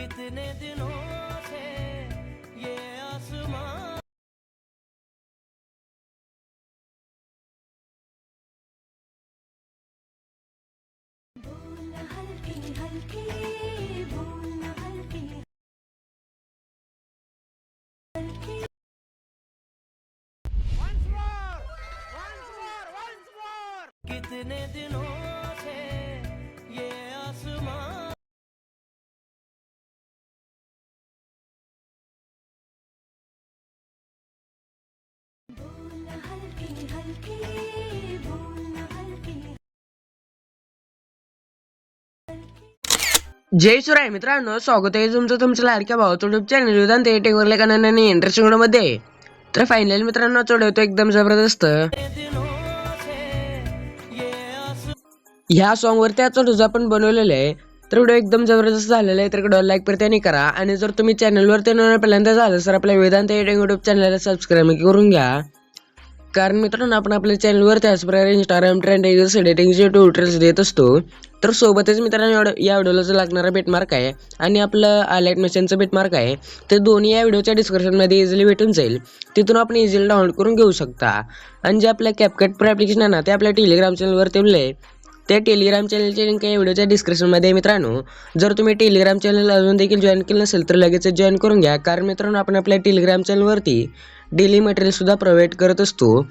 कितने दिनों से ये आसमां बोलना हल्के हल्के बोलना हल्के हल्के कितने दिनों जय सुराय मित्रांनो स्वागत आहे तुमचं तुमच्या लाडक्या भाऊ युट्यूब चॅनल विधान ते टेकवरल्या नाही इंटरेस्टिंगमध्ये तर फायनल मित्रांनो चढवतो एकदम जबरदस्त. ह्या सॉन्ग वर त्या चढूज आपण बनवलेलं आहे. तर व्हिडिओ एकदम जबरदस्त झालेला आहे तर डॉल लाईक परत करा. आणि जर तुम्ही चॅनलवरती नवीन पहिल्यांदा झालं तर आपल्या वेदांत एडिंग युट्यूब चॅनलला सबस्क्राईब करून घ्या. कारण मित्रांनो आपण आपल्या चॅनलवर त्याचप्रकारे इंस्टाग्राम ट्रेंड एडिटिंगचे ट्युटोरियल्स देत असतो. तर सोबतच मित्रांनो या व्हिडिओला लागणारा बेटमार्क आहे आणि आपलं आलाइट मशीनचं बेटमार्क आहे. ते दोन्ही या व्हिडिओच्या डिस्क्रिप्शनमध्ये इझिली भेटून जाईल. तिथून आपण इझिली डाउनलोड करून घेऊ शकता. आणि जे आपलं कॅपकट प्रो ॲप्लिकेशन आहे ना ते आपल्या टेलिग्राम चॅनलवर ठेवलं आहे. त्या टेलिग्राम चॅनलची लिंक या व्हिडिओच्या डिस्क्रिप्शनमध्ये मित्रांनो. जर तुम्ही टेलिग्राम चॅनल अजून देखील जॉईन केलं नसेल तर लगेच जॉईन करून घ्या. कारण मित्रांनो आपण आपल्या टेलिग्राम चॅनलवरती डेली मटेरियलसुद्धा प्रोव्हाइड करत असतो.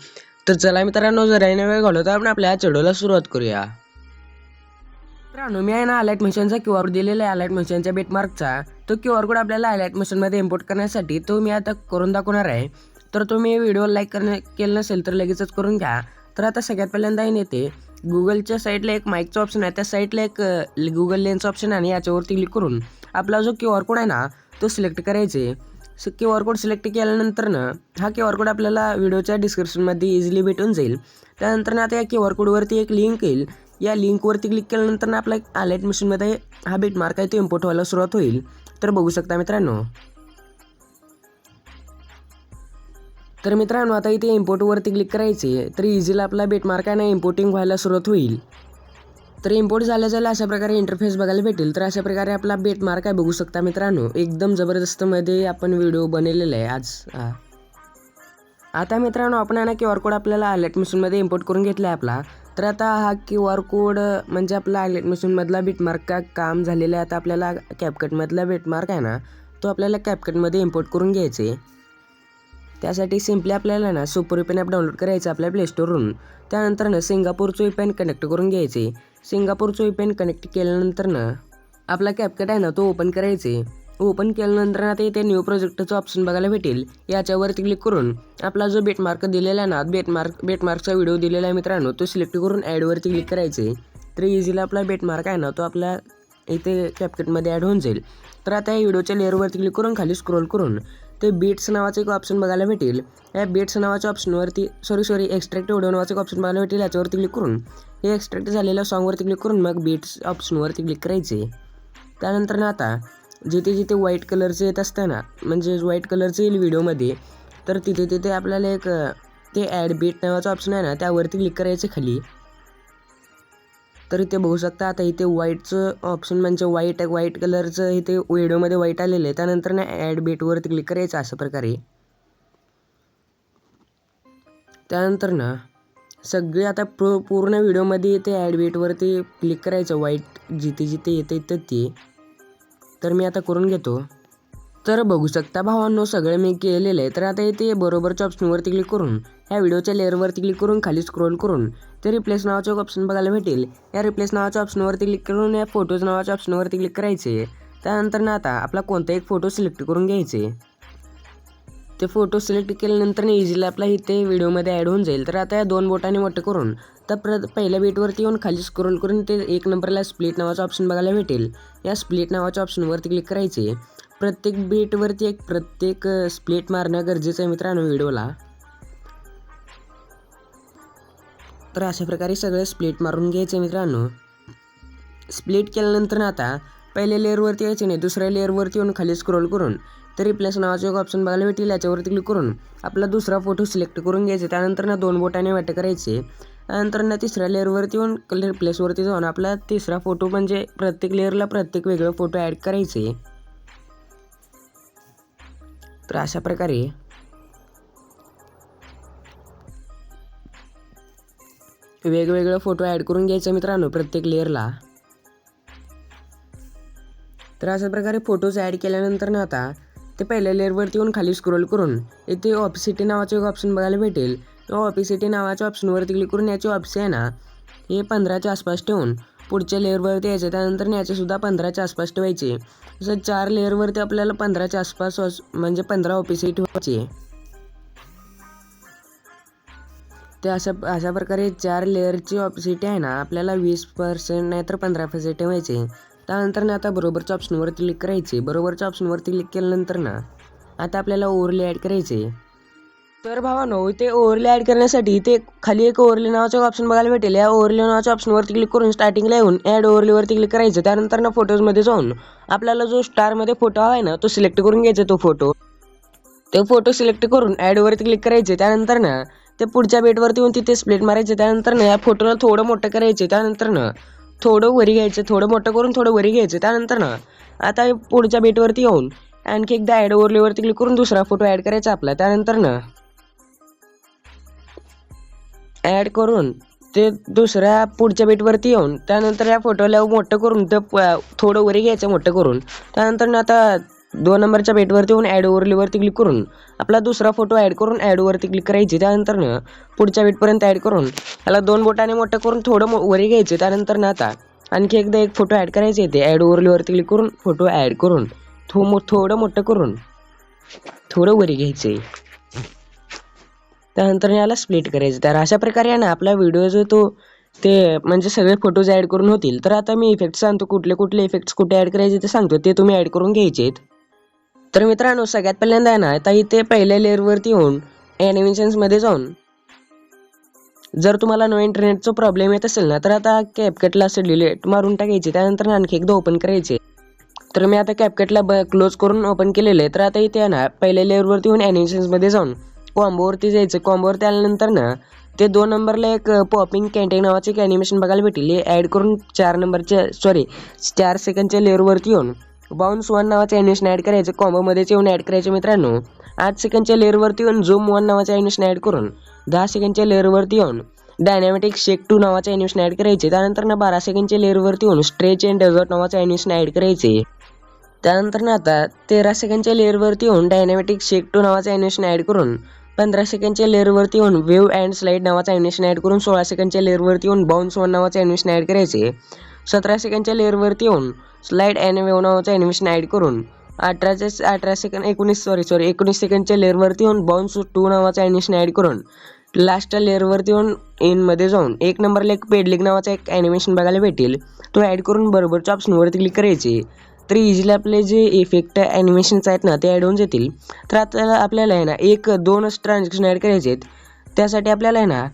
तर चला मित्रांनो जर याने वेळ घालवता. आपण आपल्या चढवला सुरुवात करूया. मित्रांनो मी आहे ना अलाइट मशीनचा क्यू आर दिलेला आहे. अलाइट मशीनच्या बेटमार्कचा तो क्यू आर कोड आपल्याला अलाइट मशीनमध्ये इम्पोर्ट करण्यासाठी तो मी आता करून दाखवणार आहे. तर तुम्ही व्हिडिओ लाईक करणे केलं नसेल तर लगेचच करून घ्या. तर आता सगळ्यात पहिल्यांदा येईन येते गुगलच्या साईडला एक माईकचं ऑप्शन आहे. त्या साईडला एक गुगल लेन्स ऑप्शन आहे आणि याच्यावरती क्लिक करून आपला जो क्यू आर कोड आहे ना तो सिलेक्ट करायचे. क्यू आर कोड सिलेक्ट केल्यानंतर ना हा क्यू आर कोड आपल्याला व्हिडिओच्या डिस्क्रिप्शनमध्ये इझिली भेटून जाईल. त्यानंतर ना आता या क्यू आर कोडवरती एक लिंक येईल. या लिंकवरती क्लिक केल्यानंतर ना आपला आलेट मशीनमध्ये हा बीट मार्क आहे तो इम्पोर्ट व्हायला सुरुवात होईल. तर बघू शकता मित्रांनो. तर मित्रांनो आता इथे इम्पोर्टवरती क्लिक करायचे तर इझिली आपला बेट मार्क आहे ना इम्पोर्टिंग व्हायला सुरुवात होईल. तर इम्पोर्ट झाल्या झाल्या अशा प्रकारे इंटरफेस बघायला भेटेल. तर अशा प्रकारे आपला बेट मार्क आहे बघू शकता मित्रांनो. एकदम जबरदस्तमध्ये आपण व्हिडिओ बनवलेला आहे आज. आता मित्रांनो आपण आहे ना क्यू आर कोड आपल्याला आयलेट मशीनमध्ये इम्पोर्ट करून घेतला आहे आपला. तर आता हा क्यू आर कोड म्हणजे आपला आयलेट मशीनमधला बीटमार्क का काम झालेला आहे. आता आपल्याला कॅपकटमधला बीटमार्क आहे ना तो आपल्याला कॅपकटमध्ये इम्पोर्ट करून घ्यायचे. त्यासाठी सिम्पली आपल्याला ना सुपर वेपन ॲप डाउनलोड करायचं आपल्या प्लेस्टोरवरून त्यानंतर ना सिंगापूरचं वेपन कनेक्ट करून घ्यायचे. सिंगापूरचं वेपन कनेक्ट केल्यानंतर ना आपला कॅपकट आहे ना तो ओपन करायचे. ओपन केल्यानंतर आता इथे न्यू प्रोजेक्टचं ऑप्शन बघायला भेटेल. याच्यावरती क्लिक करून आपला जो बेटमार्क दिलेला आहे ना बेटमार्क बेटमार्कचा व्हिडिओ दिलेला आहे मित्रांनो तो सिलेक्ट करून ॲडवरती क्लिक करायचे. तर इझीला आपला बेटमार्क आहे ना तो आपल्या इथे कॅपकटमध्ये ॲड होऊन जाईल. तर आता या व्हिडिओच्या लेअरवरती क्लिक करून खाली स्क्रोल करून ते बीट्स नावाचं एक ऑप्शन बघायला भेटेल. या बीट्स नावाच्या ऑप्शनवरती सॉरी सॉरी एक्स्ट्रॅक्ट व्हिडिओ नावाचं एक ऑप्शन बघायला भेटेल याच्यावरती क्लिक करून. हे एक्स्ट्रॅक्ट झालेल्या सॉन्गवरती क्लिक करून मग बीट्स ऑप्शनवरती क्लिक करायचे. त्यानंतर ना आता जिथे जिथे व्हाईट कलरचे येत असतं ना म्हणजे व्हाईट कलरचे येईल व्हिडिओमध्ये तर तिथे तिथे आपल्याला एक ते ॲड बीट नावाचं ऑप्शन आहे ना त्यावरती क्लिक करायचं खाली. तर इथे बघू शकता. आता इथे व्हाईटचं ऑप्शन म्हणजे व्हाईट व्हाईट कलरचं इथे व्हिडिओमध्ये व्हाईट आलेलं आहे. त्यानंतर ना ॲड बेटवरती क्लिक करायचं अशा प्रकारे. त्यानंतर ना सगळे आता प्रो पूर्ण व्हिडिओमध्ये ते ॲड बेटवरती क्लिक करायचं. व्हाईट जिथे जिथे येते तर ते तर मी आता करून घेतो. तर बघू शकता भावांनो सगळं मी केलेलं आहे तर आता इथे बरोबरच्या ऑप्शनवरती क्लिक करून ह्या व्हिडिओच्या लेअरवरती क्लिक करून खाली स्क्रोल करून ते रिप्लेस नावाचं ऑप्शन बघायला भेटेल. या रिप्लेस नावाच्या ऑप्शनवरती क्लिक करून या फोटोज नावाच्या ऑप्शनवरती क्लिक करायचे. त्यानंतर ना आता आपला कोणता एक फोटो सिलेक्ट करून घ्यायचे. ते फोटो सिलेक्ट केल्यानंतर इझिली आपला इथे व्हिडिओमध्ये ॲड होऊन जाईल. तर आता या दोन बोटाने मोठं करून तर प्र पहिल्या बीटवरती येऊन खाली स्क्रोल करून ते एक नंबरला स्प्लिट नावाचं ऑप्शन बघायला भेटेल. या स्प्लिट नावाच्या ऑप्शनवरती क्लिक करायचे. प्रत्येक बीटवरती एक प्रत्येक स्प्लिट मारणं गरजेचं आहे मित्रांनो व्हिडिओला. तर अशा प्रकारे सगळं स्प्लिट मारून घ्यायचं मित्रांनो. स्प्लिट केल्यानंतर ना आता पहिल्या लेअरवरती यायचे नाही दुसऱ्या लेअरवरती येऊन खाली स्क्रोल करून तर रिप्लेस नावाचं एक ऑप्शन बघायला भेटेल याच्यावरती क्लिक करून आपला दुसरा फोटो सिलेक्ट करून घ्यायचे त्यानंतर ना दोन बोटाने वाटे करायचे. त्यानंतर ना तिसऱ्या लेअरवरती येऊन रिप्लेसवरती जाऊन आपला तिसरा फोटो म्हणजे प्रत्येक लेअरला प्रत्येक वेगळं फोटो ॲड करायचे. तर अशा प्रकारे. वेगवेगळे फोटो ॲड करून घ्यायचं मित्रांनो प्रत्येक लेअरला तर अशा प्रकारे फोटोज ॲड केल्यानंतर ना आता ते पहिल्या लेअरवरती येऊन खाली स्क्रोल करून इथे ऑपिसिटी नावाचं एक ऑप्शन बघायला भेटेल. ऑपिसिटी नावाच्या ऑप्शनवरती क्लिक करून याची ऑप्शन आहे ना हे पंधराच्या आसपास ठेवून पुढच्या लेअरवरती यायचं. त्यानंतर याचे पंधराच्या आसपास ठेवायचे. जसं चार लेअरवरती आपल्याला पंधराच्या आसपास म्हणजे पंधरा ऑपिसिटी ठेवायचे. ते अशा अशा प्रकारे चार लेअरची ऑपिसिटी आहे ना आपल्याला वीस पर्सेंट नाहीतर पंधरा पर्सेंट ठेवायचे. त्यानंतर ना आता बरोबरच्या ऑप्शनवरती क्लिक करायचे. बरोबरच्या ऑप्शनवरती क्लिक केल्यानंतर ना आता आपल्याला ओव्हरले ॲड करायचे. तर भावानो इथे ओव्हरले ॲड करण्यासाठी इथे खाली एक ओव्हरले नावाचं ऑप्शन बघायला भेटेल. या ओव्हरले नावाच्या ऑप्शनवरती क्लिक करून स्टार्टिंगला येऊन ॲड ओव्हरलेवरती क्लिक करायचं. त्यानंतर ना फोटोजमध्ये जाऊन आपल्याला जो स्टारमध्ये फोटो हवा आहे ना तो सिलेक्ट करून घ्यायचा तो फोटो ते फोटो सिलेक्ट करून ॲडवरती क्लिक करायचे. त्यानंतर ना ते पुढच्या बेटवरती येऊन तिथे स्प्लिट मारायचे. त्यानंतर ना या फोटोला थोडं मोठं करायचे. त्यानंतर ना थोडं वरी घ्यायचं थोडं मोठं करून थोडं वरी घ्यायचं. त्यानंतर ना आता पुढच्या बेटवरती येऊन आणखी एकदा ॲड ओव्हरलेवरती क्लिक करून दुसरा फोटो ॲड करायचा आपला. त्यानंतर ना ॲड करून ते दुसऱ्या पुढच्या बेटवरती येऊन त्यानंतर या फोटोला मोठं करून ते प- थोडं वरी घ्यायचं मोठं करून त्यानंतर आता दोन नंबरच्या बेटवरती येऊन ॲड ओवरलीवरती क्लिक करून आपला दुसरा फोटो ॲड करून ॲडवरती क्लिक करायची त्यानंतर ना पुढच्या बेटपर्यंत ॲड करून त्याला दोन बोटाने मोठं करून थोडं मो- वरी घ्यायचे त्यानंतर ना आता आणखी एकदा एक फोटो ॲड करायचे ते ॲड ओवरलीवरती क्लिक करून फोटो ॲड करून थो मो थोडं मोठं करून थोडं वरी घ्यायचे त्यानंतर याला स्प्लिट करायचं. तर अशा प्रकारे आहे ना आपला व्हिडिओ जो तो ते म्हणजे सगळे फोटोज ॲड करून होतील. तर आता मी इफेक्ट सांगतो कुठले कुठले इफेक्ट्स कुठे ॲड करायचे ते सांगतो. ते तुम्ही ॲड करून घ्यायचेत तर मित्रांनो सगळ्यात पहिल्यांदा आहे ना आता इथे पहिल्या लेअरवरती येऊन ॲनिमेशन्समध्ये जाऊन जर तुम्हाला नो इंटरनेटचा प्रॉब्लेम येत असेल ना तर आता कॅपकटला असं डिलीट मारून टाकायचे. त्यानंतर आणखी एकदा ओपन करायचे. तर मी आता कॅपकटला ब क्लोज करून ओपन केलेलं आहे. तर आता इथे आहे ना पहिल्या लेअरवरती येऊन ॲनिमेशन्समध्ये जाऊन कॉम्बोवरती जायचं. कॉम्बोवरती आल्यानंतर ना ते दोन नंबरला एक पॉपिंग कॅन्टेन नावाचं एक ॲनिमेशन बघायला भेटेल. हे ॲड करून चार नंबरच्या सॉरी चार सेकंडच्या लेअरवरती येऊन बाउन्स वन नावाचं ॲनिमेशन ॲड करायचं कॉम्बोमध्येच येऊन ॲड करायचे मित्रांनो. आठ सेकंडच्या लेअरवरती येऊन झूम वन नावाचं ॲनिमेशन ॲड करून दहा सेकंडच्या लेअरवरती येऊन डायनॅमेटिक शेक टू नावाचं ॲनिमेशन ॲड करायचे. त्यानंतर ना बारा सेकंडच्या लेअरवरती येऊन स्ट्रेच अँड डेझर्ट नावाचं ॲनिमेशन ॲड करायचे. त्यानंतर ना आता तेरा सेकंडच्या लेअरवरती येऊन डायनॅमेटिक शेक टू नावाचं ॲनिमेशन ॲड करून पंधरा सेकंडच्या लेअरवरती येऊन वेव्ह अँड स्लाईड नावाचा ॲनिमेशन ॲड करून सोळा सेकंडच्या लेअरवरती येऊन बाउन्स वन नावाचं ॲनिमेशन ॲड करायचे. सतरा सेकंडच्या लेअरवरती येऊन स्लाईड अँड वेव्ह नावाचं ॲनिमेशन ॲड करून अठराचे अठरा सेकंड एकोणीस सॉरी सॉरी एकोणीस सेकंडच्या लेअरवरती येऊन बाउन्स टू नावाचं ॲनिमेशन ॲड करून लास्टच्या लेअरवरती येऊन इनमध्ये जाऊन एक नंबरला एक पेडलिक नावाचा एक ॲनिमेशन बघायला भेटेल. तो ॲड करून बरोबरच्या ऑप्शनवरती क्लिक करायचे. तर इझिली आपले जे इफेक्ट ॲनिमेशन्स आहेत ना ते ॲड होऊन जातील. तर आता आपल्याला आहे ना एक दोनच ट्रान्झॅक्शन ॲड करायचे आहेत. त्यासाठी आपल्याला आहे ना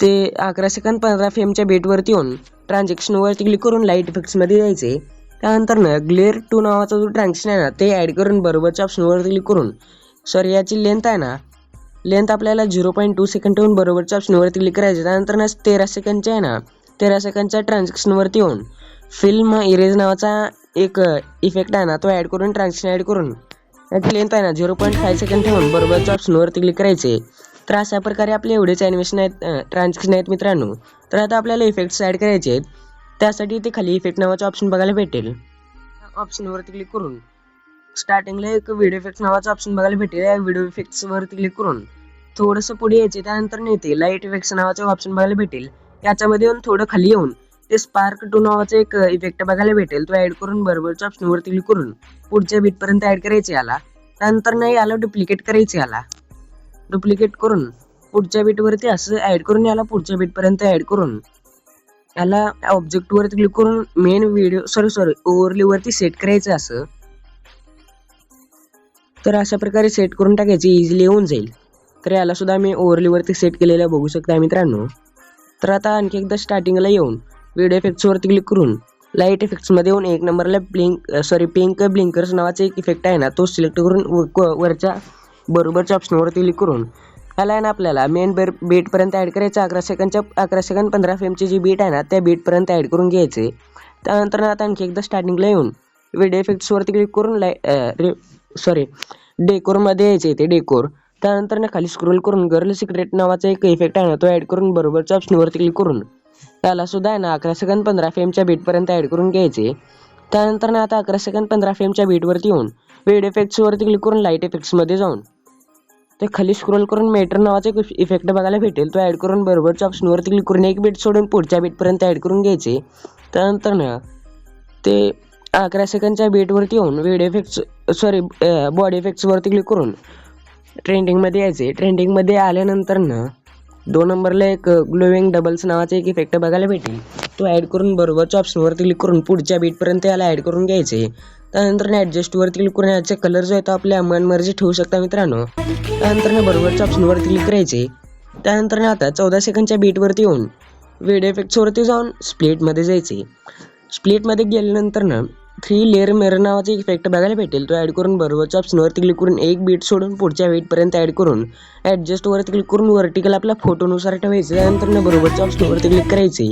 ते अकरा सेकंद पंधरा फेमच्या बेटवरती येऊन ट्रान्झॅक्शनवरती क्लिक करून लाइट इफेक्ट्समध्ये द्यायचे त्यानंतर ना ग्लेअर टू नावाचा जो ट्रान्झॅक्शन आहे ना ते ॲड करून बरोबरच्या ऑप्शनवरती क्लिक करून सॉरी याची लेंथ आहे ना लेंथ आपल्याला झिरो पॉईंट टू सेकंड ठेवून बरोबरच्या ऑप्शनवरती क्लिक करायचे. त्यानंतर ना तेरा सेकंडच्या आहे ना तेरा सेकंडच्या ट्रान्झॅक्शनवरती येऊन फिल्म इरेज नावाचा एक इफेक्ट आहे ना तो ॲड करून ट्रान्झॅक्शन ॲड करून. याची लेंथ आहे ना झिरो पॉईंट फाय सेकंड ठेवून बरोबरच्या ऑप्शनवरती क्लिक करायचे. तर अशा प्रकारे आपले एवढेच ॲनिमेशन आहेत ट्रान्झॅक्शन आहेत मित्रांनो. तर आता आपल्याला इफेक्ट्स ॲड करायचे आहेत. त्यासाठी इथे खाली इफेक्ट नावाचा ऑप्शन बघायला भेटेल. ऑप्शनवरती क्लिक करून. स्टार्टिंगला एक व्हिडिओ इफेक्ट नावाचा ऑप्शन बघायला भेटेल. या व्हिडिओ इफेक्ट्सवरती क्लिक करून. थोडंसं पुढे यायचे त्यानंतर नेते लाइट इफेक्ट्स नावाचं ऑप्शन बघायला भेटेल. याच्यामध्ये येऊन थोडं खाली येऊन. ते स्पार्क टू नावाचा एक इफेक्ट बघायला भेटेल. तो ॲड करून बरोबरच्या ऑप्शनवर क्लिक करून पुढच्या बीटपर्यंत ॲड करायचे याला. त्यानंतर नाही याला डुप्लिकेट करायचे याला. डुप्लिकेट करून पुढच्या बीटवरती असं ॲड करून याला पुढच्या बीटपर्यंत ॲड करून याला ऑब्जेक्टवरती क्लिक करून मेन व्हिडिओ सॉरी सॉरी ओव्हरलीवरती सेट करायचं असं. तर अशा प्रकारे सेट करून टाकायची इझिली येऊन जाईल. तर याला सुद्धा मी ओव्हरलीवरती सेट केलेलं बघू शकता मित्रांनो. तर आता आणखी एकदा स्टार्टिंगला येऊन व्हिडिओ इफेक्ट्सवरती क्लिक करून लाइट इफेक्ट्समध्ये येऊन एक नंबरला ब्लिंक सॉरी पिंक ब्लिंकर्स नावाचा एक इफेक्ट आहे ना तो सिलेक्ट करून व- क- वरच्या बरोबरच्या ऑप्शनवरती क्लिक करून. ह्याला आहे ना आपल्याला मेन बेर बीटपर्यंत ॲड करायचं. अकरा सेकंडच्या अकरा सेकंड पंधरा फ्रेमची जी बीट आहे ना त्या बीटपर्यंत ॲड करून घ्यायचे. त्यानंतर ना आता आणखी एकदा स्टार्टिंगला येऊन व्हिडिओ इफेक्ट्सवरती क्लिक करून लाय सॉरी डेकोरमध्ये यायचे ते डेकोर त्यानंतर ना खाली स्क्रोल करून गर्ल सिक्रेट नावाचा एक इफेक्ट आहे ना तो ॲड करून बरोबरच्या ऑप्शनवरती क्लिक करून त्याला सुद्धा आहे ना अकरा सेकंद पंधरा फेमच्या बीटपर्यंत ॲड करून घ्यायचे. त्यानंतर ना आता अकरा सेकंद पंधरा फेमच्या बीटवरती येऊन वेड इफेक्ट्सवरती क्लिक करून लाइट इफेक्ट्समध्ये जाऊन ते खाली स्क्रोल करून मेटर नावाचा एक इफेक्ट बघायला भेटेल. तो ॲड करून बरोबरच्या ऑप्शनवरती क्लिक करून एक बीट सोडून पुढच्या बीटपर्यंत ॲड करून घ्यायचे. त्यानंतर ना ते अकरा सेकंडच्या बीटवरती येऊन व्हिडिओ इफेक्ट्स सॉरी बॉडी इफेक्ट्सवरती क्लिक करून ट्रेंडिंगमध्ये यायचे. ट्रेंडिंगमध्ये आल्यानंतर ना दोन नंबरला एक ग्लोविंग डबल्स नावाचा एक इफेक्ट बघायला भेटेल. तो ॲड करून बरोबरच्या ऑप्शनवरती क्लिक करून पुढच्या बीटपर्यंत याला ॲड करून घ्यायचे. त्यानंतर ॲडजस्टवरती क्लिक करून याचे कलर जो आहे तो आपल्या मनमर्जी ठेवू शकता मित्रांनो. त्यानंतर बरोबरच्या ऑप्शनवरती क्लिक करायचे. त्यानंतर आता चौदा सेकंडच्या बीटवरती येऊन व्हिडिओ इफेक्ट्सवरती जाऊन स्प्लिटमध्ये जायचे. स्प्लिटमध्ये गेल्यानंतर ना थ्री लेअर मेर नावाचा एक इफेक्ट बघायला भेटेल. तो ॲड करून बरोबरच्या ऑप्शनवरती क्लिक करून एक बीट सोडून पुढच्या वेटपर्यंत ॲड करून ॲडजस्टवरती क्लिक करून वर्टिकल आपल्या फोटोनुसार ठेवायचं. त्यानंतर ना बरोबरच्या ऑप्शनवरती क्लिक करायचे.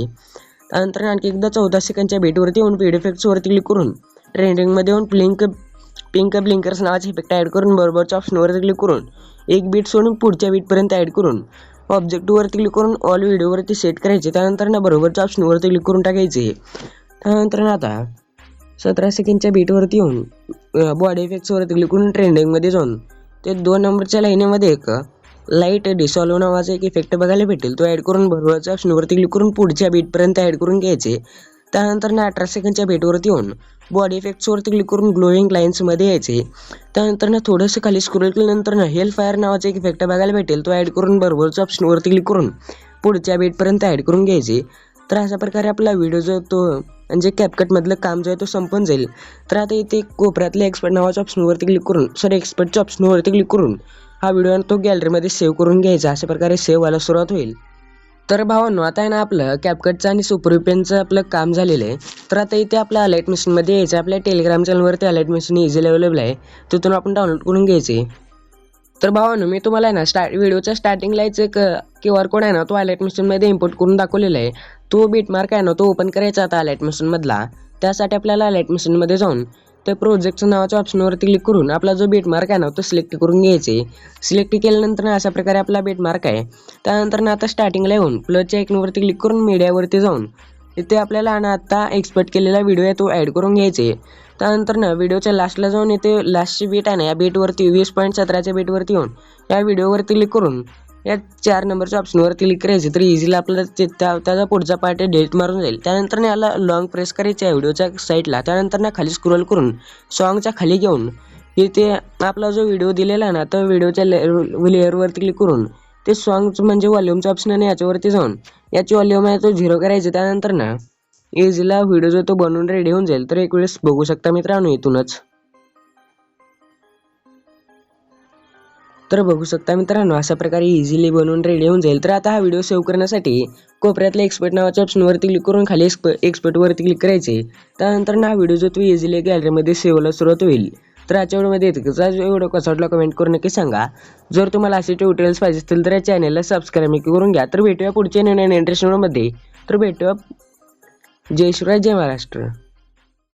त्यानंतर आणखी एकदा चौदा सेकंडच्या बीटवरती येऊन व्हिडिओ इफेक्ट्सवरती क्लिक करून ट्रेंडिंगमध्ये येऊन ब्लिंक पिंक ब्लिंकर्स नावाचे इफेक्ट ॲड करून बरोबरच्या ऑप्शनवरती क्लिक करून एक बीट सोडून पुढच्या बीटपर्यंत ॲड करून ऑब्जेक्टवरती क्लिक करून ऑल व्हिडिओवरती सेट करायचे. त्यानंतर ना बरोबरच्या ऑप्शनवरती क्लिक करून टाकायचे. त्यानंतर ना आता सतरा सेकंडच्या बीटवरती येऊन बॉडी इफेक्ट्सवरती क्लिक करून ट्रेंडिंगमध्ये जाऊन ते दोन नंबरच्या लाईनीमध्ये एक लाइट डिसॉल्व नावाचा एक इफेक्ट बघायला भेटेल. तो ॲड करून बरोबरच्या ऑप्शनवरती क्लिक करून पुढच्या बीटपर्यंत ॲड करून घ्यायचे. त्यानंतर ना अठरा सेकंडच्या बीटवरती येऊन बॉडी इफेक्ट्सवरती क्लिक करून ग्लोईंग लाईन्समध्ये यायचे. त्यानंतर ना थोडंसं खाली स्क्रोल केल्यानंतर ना हेल फायर नावाचा एक इफेक्ट बघायला भेटेल. तो ॲड करून बरोबरच्या ऑप्शनवरती क्लिक करून पुढच्या बीटपर्यंत ॲड करून घ्यायचे. तर अशा प्रकारे आपला व्हिडिओ जो तो म्हणजे आणि जे कॅपकटमधलं काम जो आहे तो संपून जाईल. तर आता इथे कोपऱ्यातल्या एक्सपर्ट नावाच्या ऑप्शनवरती क्लिक करून सॉरी एक्सपर्टच्या ऑप्शनवरती क्लिक करून हा व्हिडिओ तो गॅलरीमध्ये सेव्ह करून घ्यायचा. अशा प्रकारे सेव्ह व्हायला सुरुवात होईल. तर भावांनो आता आहे ना आपलं कॅपकटचं आणि सुपरविपेनचं आपलं काम झालेलं आहे. तर आता इथे आपल्या अलाईट मिशनमध्ये यायचं आपल्या टेलिग्राम चॅनलवरती अलाइट मशीन इझिली अवेलेबल आहे. तिथून आपण डाउनलोड करून घ्यायचे. तर भावांनो मी तुम्हाला आहे ना स्टार्ट व्हिडिओच्या स्टार्टिंगला एक क्यू आर कोड आहे ना तो अलाइट मिशनमध्ये इम्पोर्ट करून दाखवलेला आहे. तो बीटमार्क आहे ना तो ओपन करायचा आता लाइट मिशनमधला त्यासाठी आपल्याला लाइट मिशनमध्ये जाऊन त्या प्रोजेक्टचं नावाच्या ऑप्शनवरती क्लिक करून आपला जो बीटमार्क आहे ना तो सिलेक्ट करून घ्यायचे. सिलेक्ट केल्यानंतर ना अशा प्रकारे आपला बीटमार्क आहे. त्यानंतर ना आता स्टार्टिंगला येऊन प्लसच्या ऐकनवरती क्लिक करून मीडियावरती जाऊन इथे आपल्याला ना आता एक्सपर्ट केलेला व्हिडिओ आहे तो ॲड करून घ्यायचे. त्यानंतर ना व्हिडिओच्या लास्टला जाऊन इथे लास्टची बीट आहे ना या बीटवरती वीस पॉईंट सतराच्या बीटवरती येऊन या व्हिडिओवरती क्लिक करून या चार नंबरच्या ऑप्शनवरती क्लिक करायचे तर इझिली आपल्याला ते त्या त्याचा पुढचा पार्ट डेट मारून जाईल. त्यानंतर ना याला लॉंग प्रेस करायचं आहे व्हिडिओच्या साईडला त्यानंतर ना खाली स्क्रोल करून सॉंगच्या खाली घेऊन इथे आपला जो व्हिडिओ दिलेला म्हणजे आहे ना तो व्हिडिओच्या लेअर लेअरवरती क्लिक करून ते सॉंगचं म्हणजे वॉल्यूमचं ऑप्शन आहे याच्यावरती जाऊन याची वॉल्यूम आहे तो झिरो करायचं. त्यानंतर ना इझीला व्हिडिओ जो तो बनवून रेडी होऊन जाईल. तर एक वेळेस बघू शकता मित्रांनो इथूनच. तर बघू शकता मित्रांनो अशा प्रकारे इझिली बनवून रेडी होऊन जाईल. तर आता हा व्हिडिओ सेव्ह करण्यासाठी कोपऱ्यातल्या एक्सपर्ट नावाच्या ऑप्शनवरती क्लिक करून खाली एक्सप एक्सपर्टवरती क्लिक करायचे. त्यानंतर ना हा व्हिडिओ जो तुम्ही इझिली गॅलरीमध्ये सेव्हला सुरुवात होईल. तर आजच्या व्हिडिओमध्ये येतं का व्हिडिओ कसा वाटला कमेंट करून नक्की सांगा. जर तुम्हाला असे ट्युटोरियल्स पाहिजे असतील तर या चॅनलला सबस्क्राईब नक्की करून घ्या. तर भेटूया पुढच्या नवीन इंटरेस्ट व्हिडिओमध्ये तर भेटूया. जय शिवराय जय महाराष्ट्र.